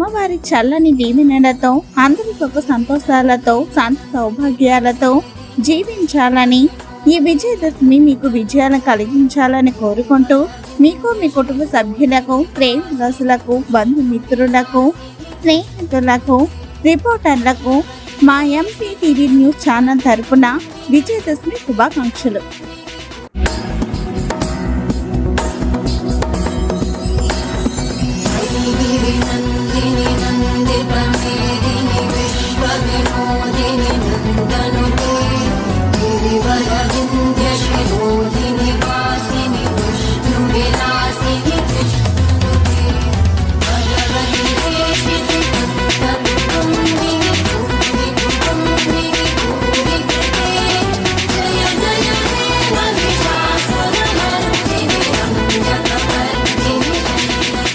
అమ్మవారి చల్లని దీవెనలతో అందరి సుఖ సంతోషాలతో శాంతి సౌభాగ్యాలతో జీవించాలని ఈ విజయదశమి మీకు విజయాలను కలిగించాలని కోరుకుంటూ మీకు మీ కుటుంబ సభ్యులకు ప్రేమదాసులకు బంధుమిత్రులకు స్నేహితులకు రిపోర్టర్లకు మా ఎంపీ టీవీ న్యూస్ ఛానల్ తరపున విజయదశమి శుభాకాంక్షలు. Dilinden